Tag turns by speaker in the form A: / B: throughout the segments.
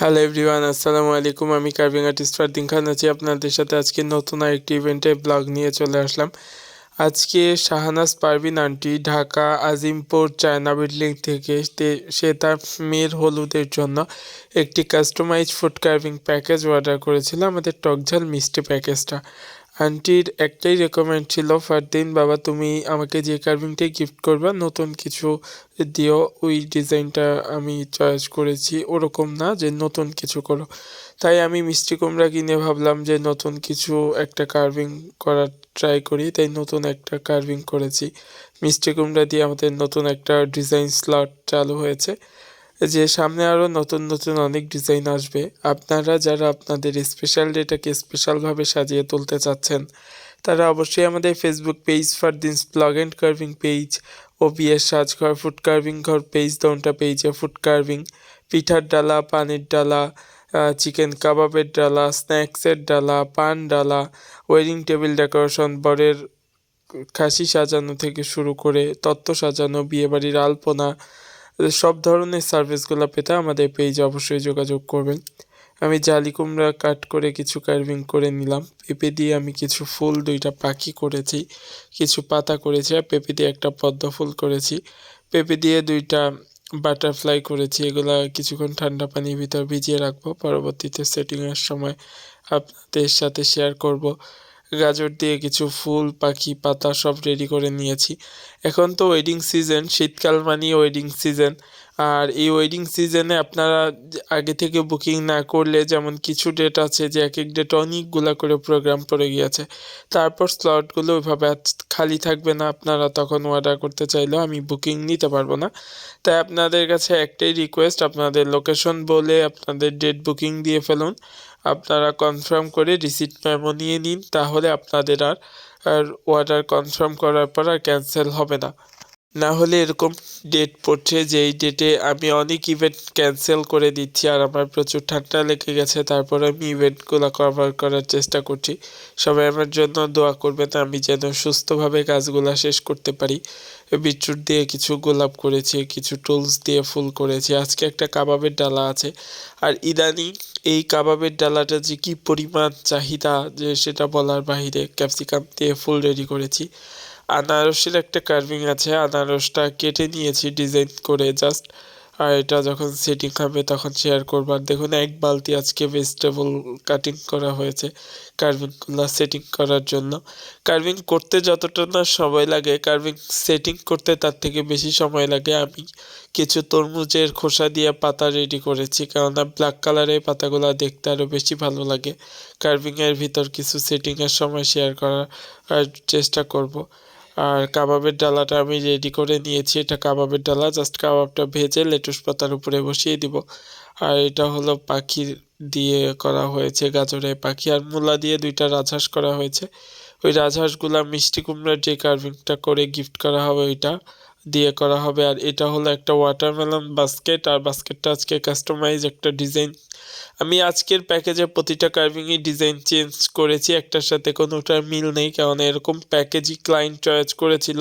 A: Hello everyone আসসালামু আলাইকুম আমি কার্ভিং আর্টিস্ট ফারদিন খান আছি। আপনাদের সাথে আজকে নতুন আরেকটি ইভেন্টে ব্লগ নিয়ে চলে আসলাম। আজকে Shahanaz Parveen aunty Dhaka, Azimpur, China building থেকে সে তার মেয়ের হলুদের জন্য একটি customise food carving package order করেছিল। আমাদের টকঝাল মিষ্টি প্যাকেজটা আন্টির একটাই রেকমেন্ড ছিল, ফারদিন, বাবা তুমি আমাকে যে কার্ভিংটাই গিফট করবা, নতুন কিছু দিও, ওই ডিজাইনটা আমি চয়েস করেছি, ওরকম না যে নতুন কিছু করো। তাই আমি মিষ্টি কুমড়া কিনে ভাবলাম যে নতুন কিছু একটা কার্ভিং করার ট্রাই করি, তাই নতুন একটা কার্ভিং করেছি। মিষ্টি কুমড়া দিয়ে আমাদের নতুন একটা ডিজাইন স্লট চালু হয়েছে। যে সামনে আরও নতুন নতুন অনেক ডিজাইন আসবে। আপনারা যারা আপনাদের স্পেশাল ডেটাকে স্পেশালভাবে সাজিয়ে তুলতে চাচ্ছেন, তারা অবশ্যই আমাদের Facebook page Fardin's blog and carving page ও বিয়ের সাজঘর ফুড কার্ভিং ঘর পেজ দোনটা পেজে ফুড কার্ভিং পিঠার ডালা, পানির ডালা চিকেন কাবাবের ডালা স্ন্যাক্সের ডালা, পান ডালা ওয়েডিং টেবিল ডেকোরেশন বরের খাসি সাজানো থেকে শুরু করে তত্ত্ব সাজানো, বিয়েবাড়ির আলপনা সব ধরনের সার্ভিসগুলো পেতে আমাদের পেজে অবশ্যই যোগাযোগ করবেন। আমি জালি কুমড়া কাট করে কিছু কার্ভিং করে নিলাম। পেঁপে দিয়ে আমি কিছু ফুল দুইটা পাখি করেছি, কিছু পাতা করেছি আর পেঁপে দিয়ে একটা পদ্ম ফুল করেছি। পেঁপে দিয়ে দুইটা বাটারফ্লাই করেছি, এগুলা কিছুক্ষণ ঠান্ডা পানির ভিতর ভিজিয়ে রাখব। পরবর্তীতে সেটিংয়ের সময় আপনাদের সাথে শেয়ার করব। গাজর দিয়ে কিছু ফুল, পাখি, পাতা সব রেডি করে নিয়েছি। এখন তো ওয়েডিং সিজন শীতকাল মানেই ওয়েডিং সিজন আর এই ওয়েডিং সিজনে আপনারা আগে থেকে বুকিং না করলে যেমন কিছু ডেট আছে যে এক এক ডেট অনেকগুলো করে প্রোগ্রাম পড়ে গিয়েছে, তারপর স্লটগুলো ওইভাবে খালি থাকবে না, আপনারা তখন অর্ডার করতে চাইলেও আমি বুকিং নিতে পারব না। তাই আপনাদের কাছে একটাই রিকোয়েস্ট আপনাদের লোকেশন বলে আপনাদের ডেট বুকিং দিয়ে ফেলুন। আপনারা কনফার্ম করে রিসিট মেমো নিয়ে নিন, তাহলে আপনাদের আর অর্ডার কনফার্ম করার পর আর ক্যান্সেল হবে না। না হলে এরকম ডেট পড়ছে যে এই ডেটে আমি অনেক ইভেন্ট ক্যান্সেল করে দিচ্ছি আর আমার প্রচুর ঠান্ডা লেগে গেছে, তারপর আমি ইভেন্টগুলো কভার করার চেষ্টা করছি। সবাই আমার জন্য দোয়া করবেন, আমি যেন সুস্থভাবে কাজগুলো শেষ করতে পারি। বিটরুট দিয়ে কিছু গোলাপ করেছি, কিছু টুলস দিয়ে ফুল করেছি। আজকে একটা কাবাবের ডালা আছে। আর ইদানিং এই কাবাবের ডালাটা যে কী পরিমাণ চাহিদা, যে সেটা বলার বাহিরে ক্যাপসিকাম দিয়ে ফুল রেডি করেছি। আনারসের একটা কার্ভিং আছে আনারসটা কেটে নিয়েছি ডিজাইন করে জাস্ট আর এটা যখন সেটিং হবে তখন শেয়ার করব। আর দেখুন, এক বালতি আজকে ভেজিটেবল কাটিং করা হয়েছে কার্ভিংগুলো সেটিং করার জন্য। কার্ভিং করতে যতটা না সময় লাগে কার্ভিং সেটিং করতে তার থেকে বেশি সময় লাগে। আমি কিছু তরমুজের খোসা দিয়ে পাতা রেডি করেছি, কেননা ব্ল্যাক কালারের পাতাগুলো দেখতে আরও বেশি ভালো লাগে। কার্ভিংয়ের ভিতর কিছু সেটিংয়ের সময় শেয়ার করার চেষ্টা করব। আর কাবাবের ডালাটা আমি রেডি করে নিয়েছি। এটা কাবাবের ডালা জাস্ট কাবাবটা ভেজে লেটুস পাতার উপরে বসিয়ে দিব। আর এটা হলো পাখি দিয়ে করা হয়েছে গাজরে পাখি। আর মূলা দিয়ে দুইটা রাজহাঁস করা হয়েছে। ওই রাজহাঁসগুলা মিষ্টি কুমড়ার যে কার্ভিংটা করে গিফট করা হবে ওইটা। দিয়ে করা হবে। আর এটা হলো একটা ওয়াটারমেলন বাস্কেট আর বাস্কেটটা আজকে কাস্টমাইজ একটা ডিজাইন আমি আজকের প্যাকেজে প্রতিটা কার্ভিংই ডিজাইন চেঞ্জ করেছি, একটার সাথে কোনোটার মিল নেই, কারণ এরকম প্যাকেজই ক্লায়েন্ট চয়েস করেছিল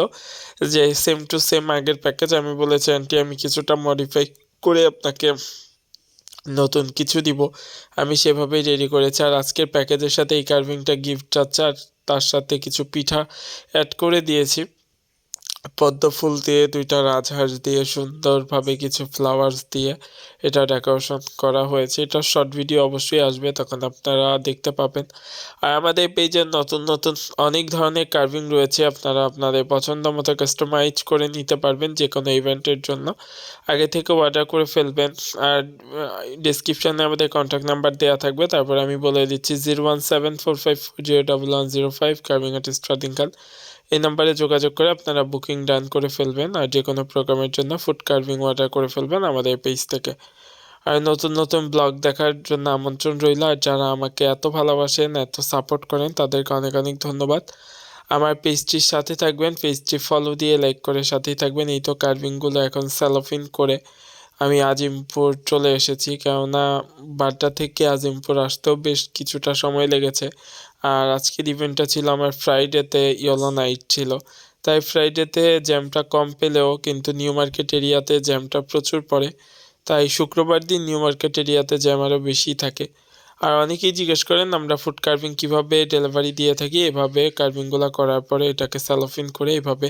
A: যে সেম টু সেম আগের প্যাকেজ আমি বলেছি আন্টি আমি কিছুটা মডিফাই করে আপনাকে নতুন কিছু দিব। আমি সেভাবেই রেডি করেছি। আর আজকের প্যাকেজের সাথে এই কার্ভিংটা গিফট যাচ্ছে আর তার সাথে কিছু পিঠা অ্যাড করে দিয়েছি। পদ্ম ফুল দিয়ে, দুইটা রাজহাঁস দিয়ে, সুন্দরভাবে কিছু ফ্লাওয়ার্স দিয়ে এটা ডেকোরেশন করা হয়েছে। এটা শর্ট ভিডিও অবশ্যই আসবে, তখন আপনারা দেখতে পাবেন। আর আমাদের পেজে নতুন নতুন অনেক ধরনের কার্ভিং রয়েছে, আপনারা আপনাদের পছন্দ মতো কাস্টমাইজ করে নিতে পারবেন যে কোনো ইভেন্টের জন্য। আগে থেকে অর্ডার করে ফেলবেন। আর ডিসক্রিপশানে আমাদের কন্ট্যাক্ট নাম্বার দেওয়া থাকবে। তারপর আমি বলে দিচ্ছি zero one seven four five zero double one zero five carving artist রাদিনকাল এই নাম্বারে যোগাযোগ করে আপনারা বুকিং ডান করে ফেলবেন আর যে কোনো প্রোগ্রামের জন্য ফুড কার্ভিং অর্ডার করে ফেলবেন আমাদের এই পেজ থেকে। আর নতুন নতুন ব্লগ দেখার জন্য আমন্ত্রণ রইল আর যারা আমাকে এত ভালোবাসেন, এত সাপোর্ট করেন, তাদেরকে অনেক অনেক ধন্যবাদ। আমার পেজটির সাথে থাকবেন পেজটি ফলো দিয়ে লাইক করে সাথেই থাকবেন। এই তো কার্ভিংগুলো এখন স্যালোফিন করে আমি আজিমপুর চলে এসেছি, কেননা বাড্ডা থেকে আজিমপুর আসতেও বেশ কিছুটা সময় লেগেছে। আর আজকের ইভেন্টটা ছিল আমার ফ্রাইডেতে ইয়েলো নাইট ছিল। তাই ফ্রাইডেতে জ্যামটা কম পেলেও কিন্তু নিউ মার্কেট এরিয়াতে জ্যামটা প্রচুর পড়ে। তাই শুক্রবার দিন নিউ মার্কেট এরিয়াতে জ্যাম আরও বেশি থাকে। আর অনেকেই জিজ্ঞেস করেন, আমরা ফুড কার্ভিং কীভাবে ডেলিভারি দিয়ে থাকি? এভাবে কার্ভিংগুলো করার পরে এটাকে স্যালোফিন করে এভাবে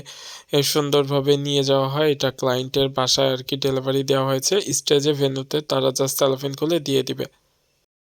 A: সুন্দরভাবে নিয়ে যাওয়া হয়। এটা ক্লায়েন্টের বাসায় আর কি ডেলিভারি দেওয়া হয়েছে। স্টেজে ভেন্যুতে তারা জাস্ট স্যালোফিন খুলে দিয়ে দিবে।